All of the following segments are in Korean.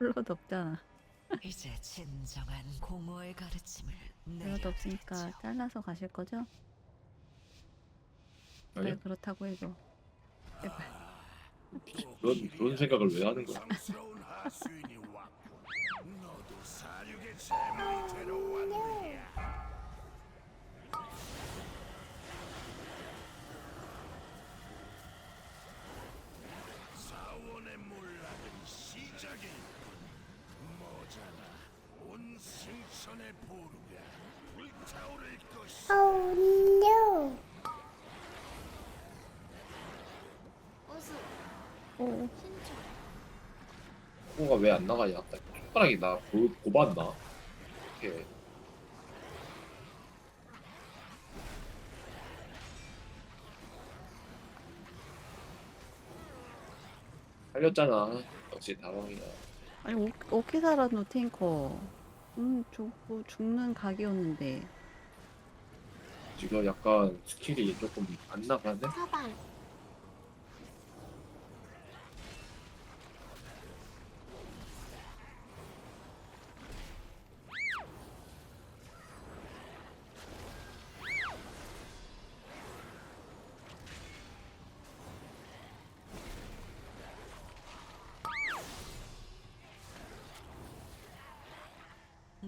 플러도 없잖아. 이제 진정한 공허의 가르침을 플러도 없으니까 잘라서 가실 거죠? 아니요. 네, 그렇다고 해도. 제발. 그런 그런 생각을 왜 하는 거야? 너도 재물이 Oh no! 어수 오, 신청 코가 왜 안 나가냐? 손가락이 나 고, 고봤나? 이렇게 살렸잖아. 역시 다방이야. 아니 오, 오키사라노 탱커. 음, 죽고 죽는 각이었는데. 지금 약간 스킬이 조금 안 나가네. 사방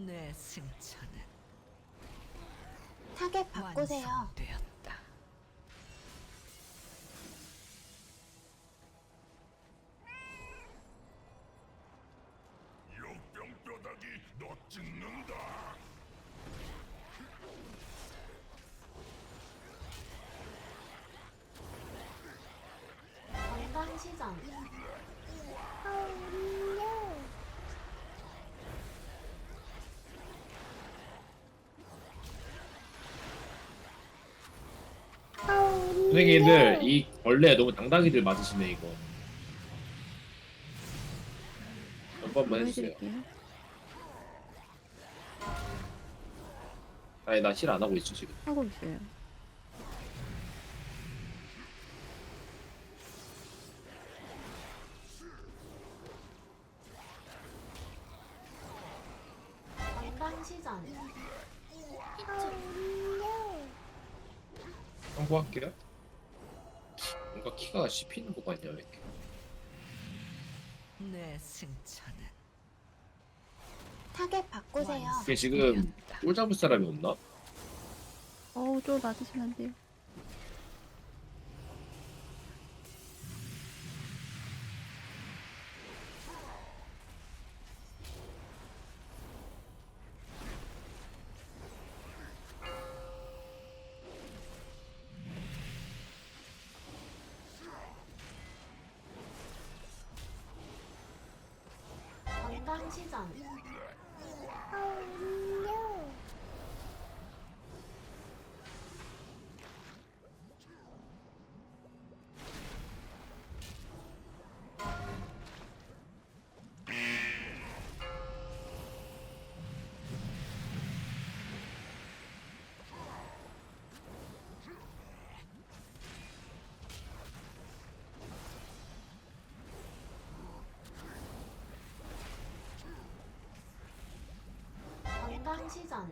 내 승천은 타겟 바꾸세요. 완성되었다. 선생님들 이 벌레 너무 당당히들 맞으시네 이거. 한 번만 해주세요. 보여드릴게요. 아니 나 실 안 하고 있어 지금. 하고 있어요. 참고할게요. 키가 씹히는 것 같냐 왜 이렇게. 내 승천은 타겟 바꾸세요. 이게 지금 쫄 잡을 사람이 없나? 어우, 쫄 맞으시면 안 돼요. 시전 시전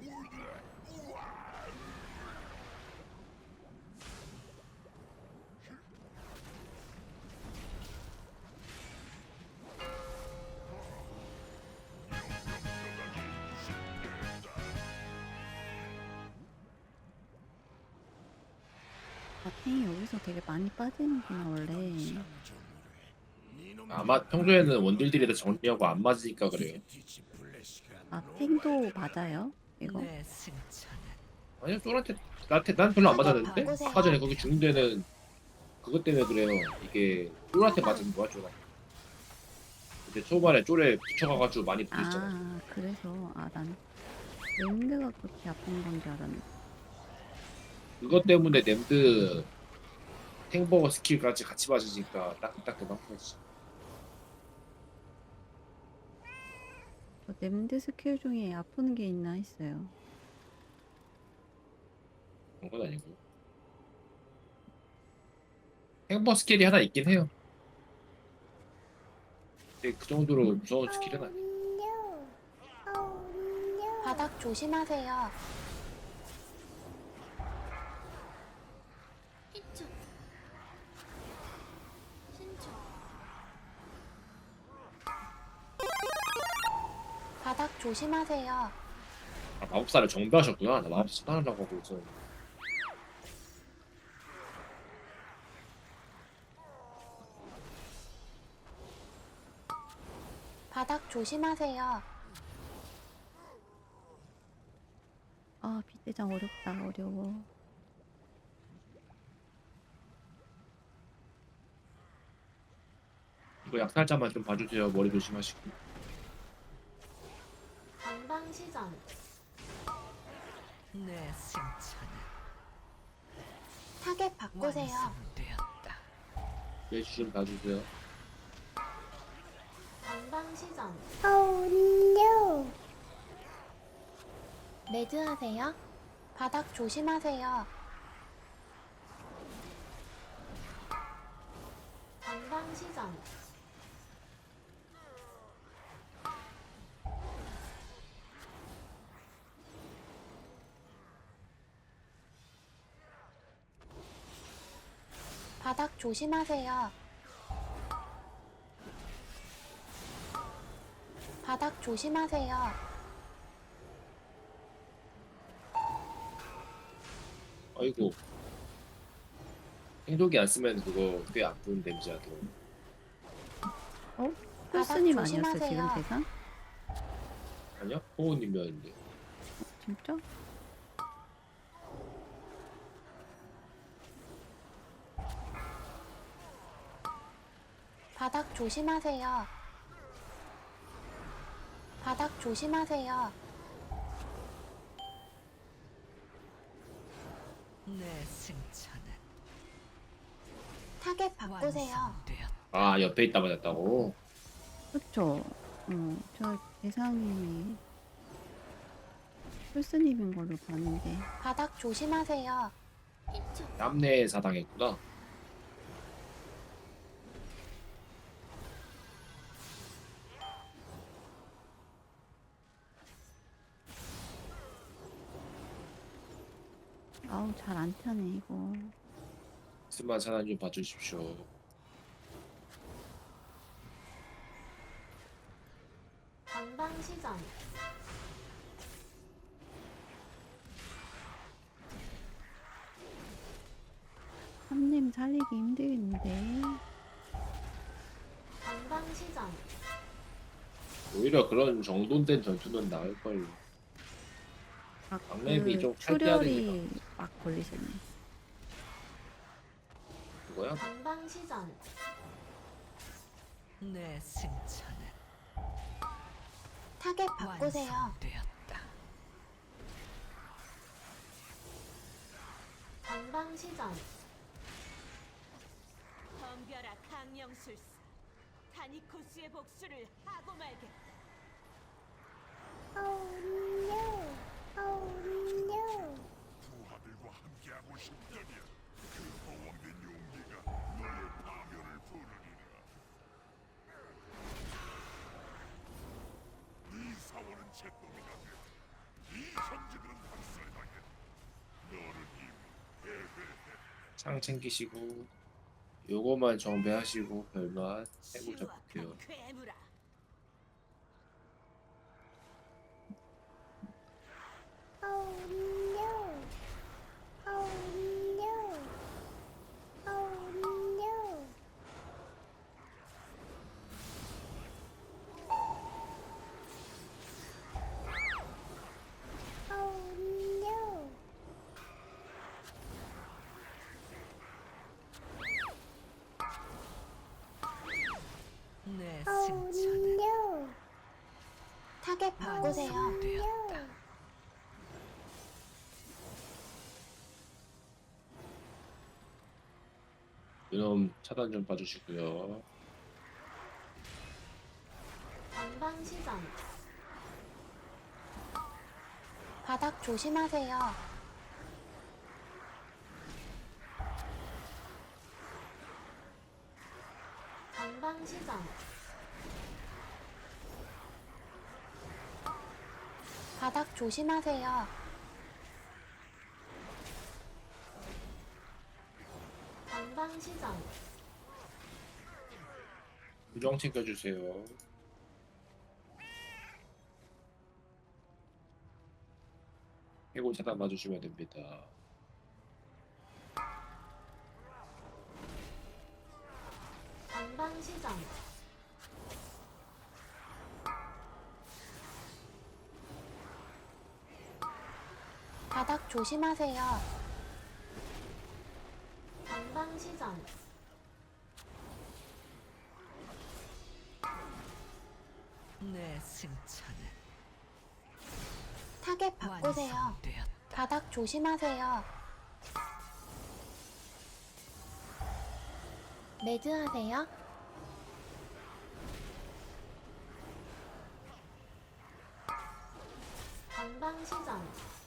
바탕이 여기서 되게 많이 빠지는구나, 원래. 아마 평소에는 원딜들이 다 정리하고 안 맞으니까 그래요. 아, 탱도 맞아요? 이거? 내 승천은 아니요 쫄한테 나한테 난 별로 안 맞았는데 바꾸세요. 아까 전에 거기 죽는 데는 그것 때문에 그래요. 이게 쫄한테 맞은 거야 쫄한테. 근데 초반에 쫄에 붙여가가지고 많이 부딪잖아. 아, 그래서, 아, 난, 랜드가 그렇게 아픈 건 줄 알았네. 그것 때문에 nem드 탱버거 스킬까지 같이 맞으니까 따끈따끈한 거지. 저 nem드 스킬 중에 아픈 게 있나 했어요. 그런 건 아니고. 탱버 스킬이 하나 있긴 해요. 근데 그 정도로 무서운 스킬은 아니야. 바닥 조심하세요. 바닥 조심하세요. 아, 마법사를 정비하셨구나. 나 마법사 사달라고 하고 있어. 바닥 조심하세요. 아 빗대장 어렵다 어려워. 이거 약살자만 좀 봐주세요. 머리 조심하시고. 시전. 내 승천은 타겟 바꾸세요. 완성되었다. 예시 좀 봐주세요. 건방 시전. 레드 하세요. 바닥 조심하세요. 건방 시전. 바닥 조심하세요. 바닥 조심하세요. 아이고. 행동이 안 쓰면 그거 꽤 아픈 데미지야. 또. 어? 바닥 홀스님 아니었어 지금 조심하세요. 대상? 아니야? 호우님이었는데. 진짜? 바닥 조심하세요. 바닥 조심하세요. 내 승천은 타겟 바꾸세요. 완성되었다. 아 옆에 있다 맞았다고? 그쵸? 어, 저 대상이 홀스님인 걸로 봤는데 바닥 조심하세요. 이쪽. 남내 사 당했구나. 잘 안 타네 이거. 스만 사단 좀 봐주십시오. 건방 시전. 삼님 살리기 힘들겠는데. 건방 시전. 오히려 그런 정돈된 전투는 나을 걸. 아, 막내미 좀그 탈퇴해야 출혈이 막 걸리셨네. 그거야? 건방 시전. 내 승천은 타겟 바꾸세요. 완성되었다. 건방 시전. 덤벼라 강령술사 다니코스의 복수를 하고 말겠다 부하들과 함께하고 싶다면 그 용기가 너의 파멸을 부르리라. 사원은 이미 챙기시고 요거만 정배하시고 별만 해보 치유와 잡을게요. 괴물아 내 승천은 타겟 바꾸세요. 이놈 차단 좀 봐주시고요. 건방 시전. 바닥 조심하세요. 건방 시전. 바닥 조심하세요. 전방 시전. 부정 챙겨주세요. 해골 차단 맞으시면 됩니다. 전방 시전. 바닥 조심하세요. 전방 시전. 내 승천은 타겟 바꾸세요. 완성되었다. 바닥 조심하세요. 매드하세요. 전방 시전.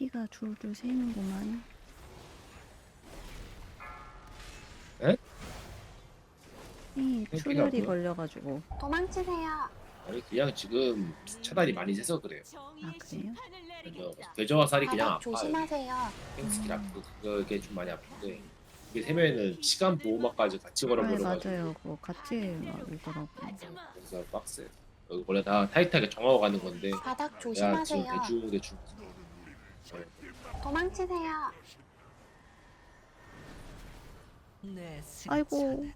피가 줄줄 새는구만. 에? 이 출혈이? 걸려가지고 도망치세요. 아니 그냥 지금 차단이 많이 세서 그래요. 아, 그래요? 내리겠다. 궤저와 살이 그냥 바닥 아파요. 조심하세요. 땡스킬 아프고 그게 좀 많이 아픈데 이게 세면은 시간 보호막까지 같이 아 걸어버려가지고 맞아요. 그거 같이 말더라고. 하지마. 그래서 빡세. 여기 원래 다 타이트하게 정하고 가는 건데 바닥 지금 조심하세요. 대충 대충 도망치세요. 아이고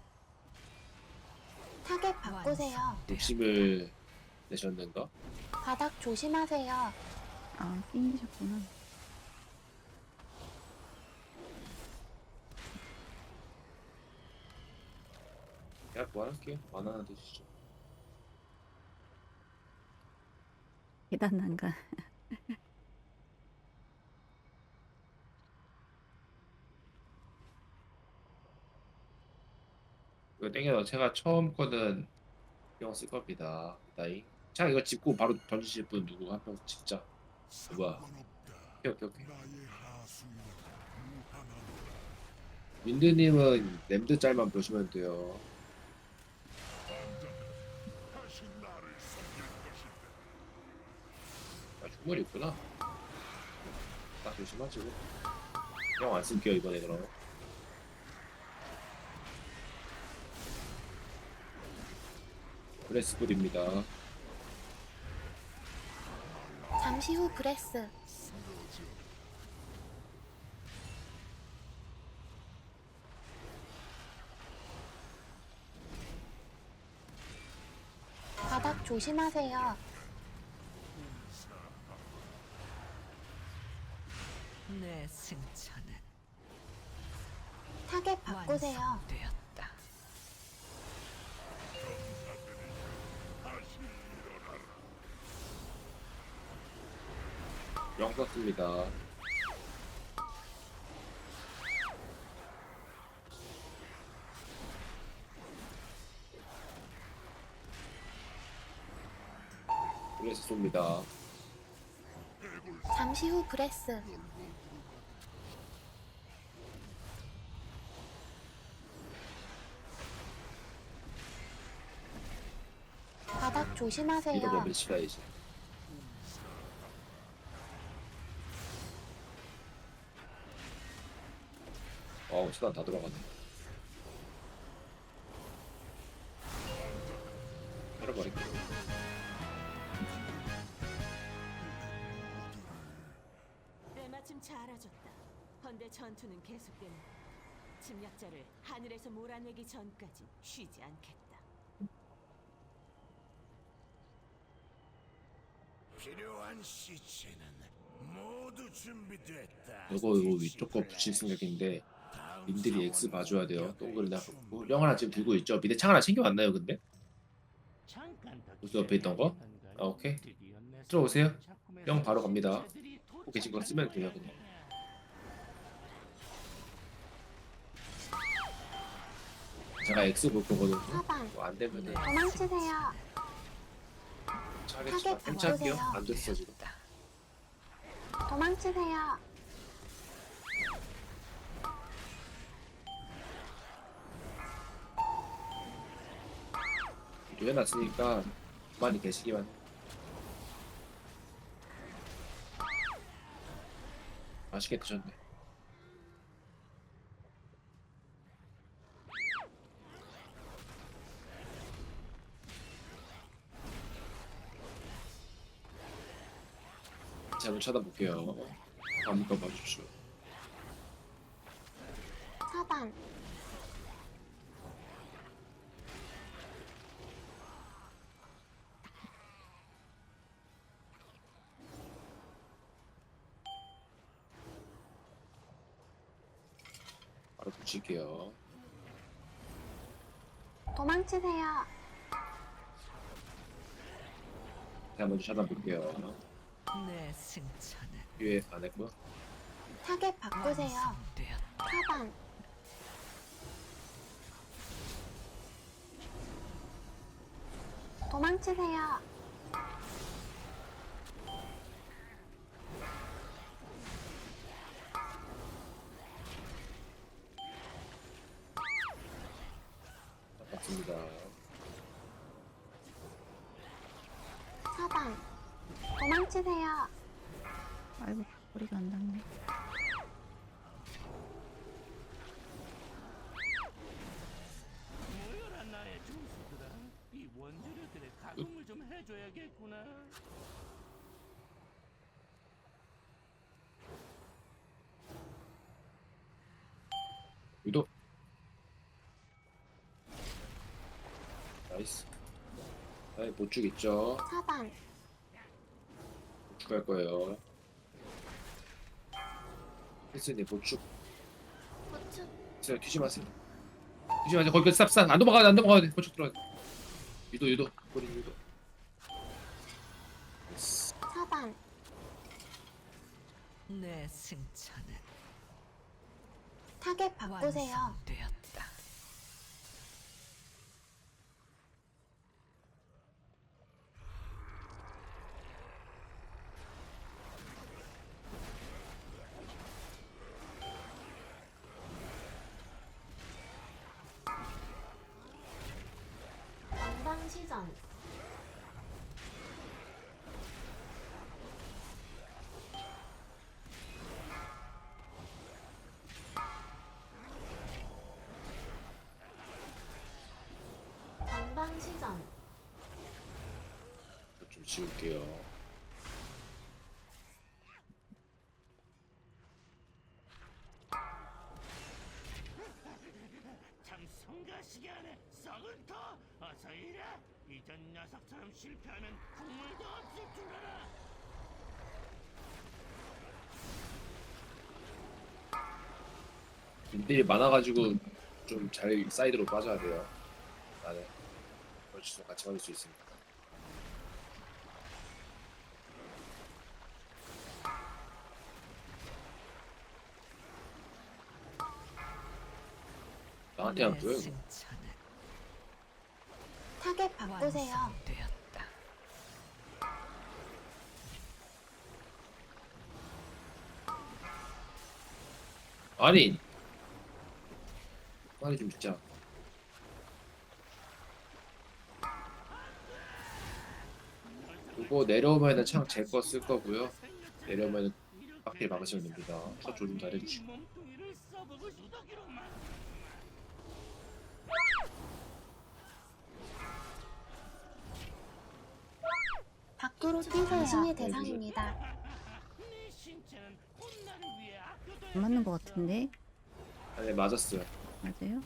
타겟 바꾸세요. 욕심을 내셨는가? 바닥 조심하세요. 아 낑기셨구나. 제가 구할게요. 만화 하나 드시죠. 계단 난간. 이거 땡겨서 제가 처음 거는 이거 쓸 겁니다. 나이. 자 이거 짚고 바로 던지실 분 누구 한 명. 뭐야? 상관없다. 오케이 오케이 오케이. 민드님은 램드 짤만 보시면 돼요. 아 중물이 있구나. 딱 조심하시고. 형안 쓸게요 이번에 그럼. 브레스불입니다. 잠시 후 브레스. 바닥 조심하세요. 내 승천은 타겟 바꾸세요. 완성되었다. 영 썼습니다. 브레스 쏩니다. 잠시 후 브레스. 바닥 조심하세요. 이러면 시가이지. 어우 시간 다 돌아가네. 열어버릴게. 때마침 잘아줬다. 헌데 전투는 계속된다. 침략자를 하늘에서 몰아내기 전까지 쉬지 않겠다. 필요한 시체는 모두 준비됐다. 이거 이거 위쪽 거 붙일 생각인데 민들이 X 봐줘야 돼요. 동그리나 뭐, 영 하나 지금 들고 있죠. 밑에 창 하나 챙겨왔나요 근데? 무슨 옆에 있던 거? 아 오케이 들어오세요. 영 바로 갑니다. 꼭 계신 거 쓰면 돼요 그냥. 제가 X 볼 거거든요. 사방. 뭐 안 되면은 도망치세요. 차겠지만 타겟 괜찮게요. 바꾸세요. 안 됐어 지금. 도망치세요. 해놨으니까 많이 계시기만. 맛있게 드셨네. 자, 한번 쳐다볼게요. 다음 거 봐주십시오. 차단. 붙일게요. 도망치세요. 자, 먼저 쳐다볼게요. 내 승천은 위에 안 했고. 타겟 바꾸세요. 완성되었다. 차단. 도망치세요. 도망치세요. 아이고 머리가 안 닿네. 모여라 나의 중수들아. 이 원재료들의 가동을 좀 해줘야겠구나. 유도. 나이스. 아이, 보축 있죠? 차단. 할 거예요. 힐스님 보축. 고추. 힐스 튀지 마세요. 튀지 마세요. 거기 스탑 스탑. 안 넘어가 안 넘어가 돼. 보축 들어가. 유도 유도. 꼬리 유도. 차단. 내 승천은 타겟 바꾸세요. 완성되었다. 전방 시전. 전방 시전. 좀 지울게요. 참 성가시게 하네. 썩은 터. 어서 이래. 이전 녀석처럼 실패하면 국물도 없을 줄 알아. 인들이 많아가지고 좀 잘 사이드로 빠져야 돼요. 나는 벌써 같이 맞을 수 있으니까. 나한테 안내 보여. 이거. 타겟 바꾸세요. 완성되었다. 아니, 빨리 좀 듣자. 이거 내려오면 은 창 제 거 쓸 거고요. 내려오면은 밖에 막으시면 됩니다. 첫 조심 잘 해주시고. 밖으로 뛰세요. 당신이 대상입니다. 네안 맞는 것 같은데 아, 네 맞았어요. 맞아요?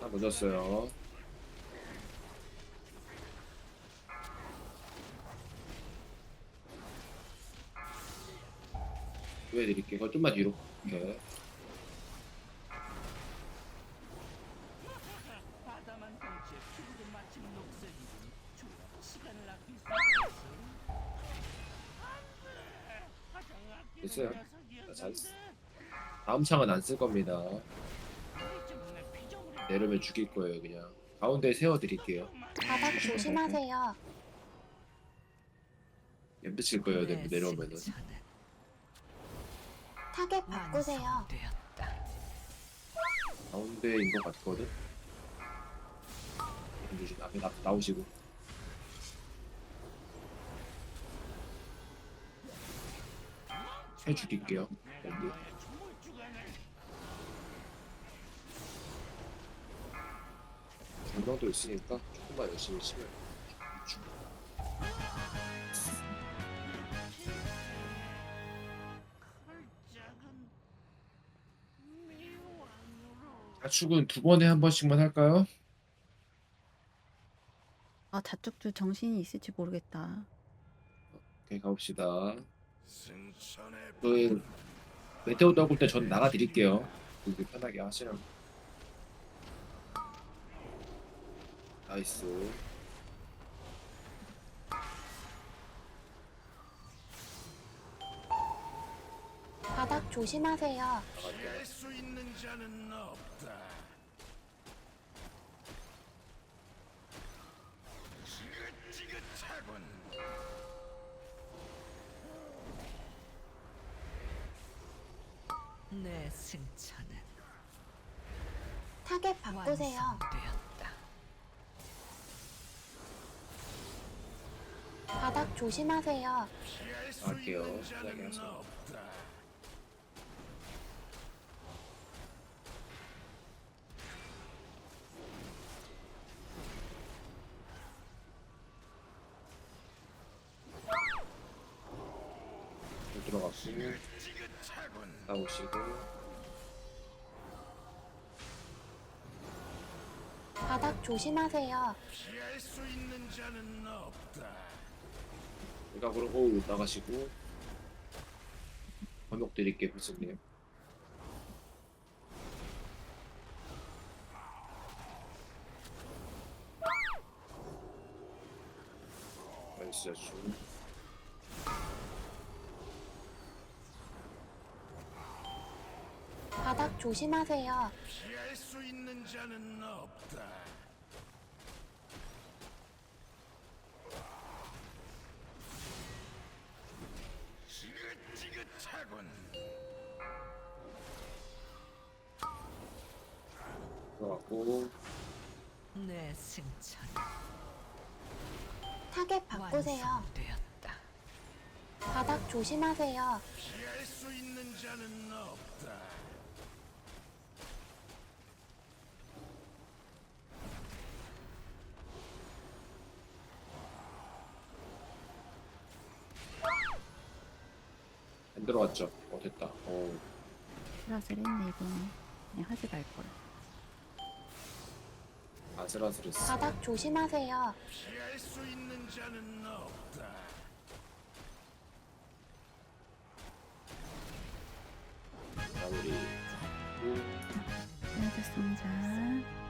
다 묻었어요. 보여드릴게요. 그거 좀만 뒤로. 이 잘했어. 다음 창은 안 쓸 겁니다. 내 내려면 죽일 거예요, 그냥. 가운데 세워드릴게요. 바닥 조심하세요. 엠드 칠 거예요, 내 내, 내려오면은. 타겟 바꾸세요. 가운데인 것 같거든? 앞에 나, 나오시고 해 죽일게요. 여기. 분명도 있으니까 조금만 열심히 치면 자축은 두 번에 한 번씩만 할까요? 아 자축도 정신이 있을지 모르겠다. 오케이 가봅시다. 그 메테오 떠올 때전 나가 드릴게요. 그게 편하게 하시라고. 나이스. 바닥 조심하세요. 수 있는 자는 없다. 지긋지긋하군. 내 승천은 타겟 바꾸세요. 완성되었다. 바닥 조심하세요. 할게요. 편하 바닥 조심하세요. 피할 수 있는 자는 없다. 일각으로 오 나가시고 번역 드릴게요. 나이스 자축. 바닥 조심하세요. 피할 수 있는 자는 없다. 지긋지긋하군. 들어갔고 내 승천은 타겟 바꾸세요. 완성되었다. 바닥 조심하세요. 피할 수 있는 자는 없다. 안 들어갔죠? 어 됐다. 어 아슬아슬했네 이건. 그냥 하지 말 걸. 아슬아슬했어. 바닥 조심하세요. 피할 수 있는 자는 없다. 마무리. 수고하셨습니다.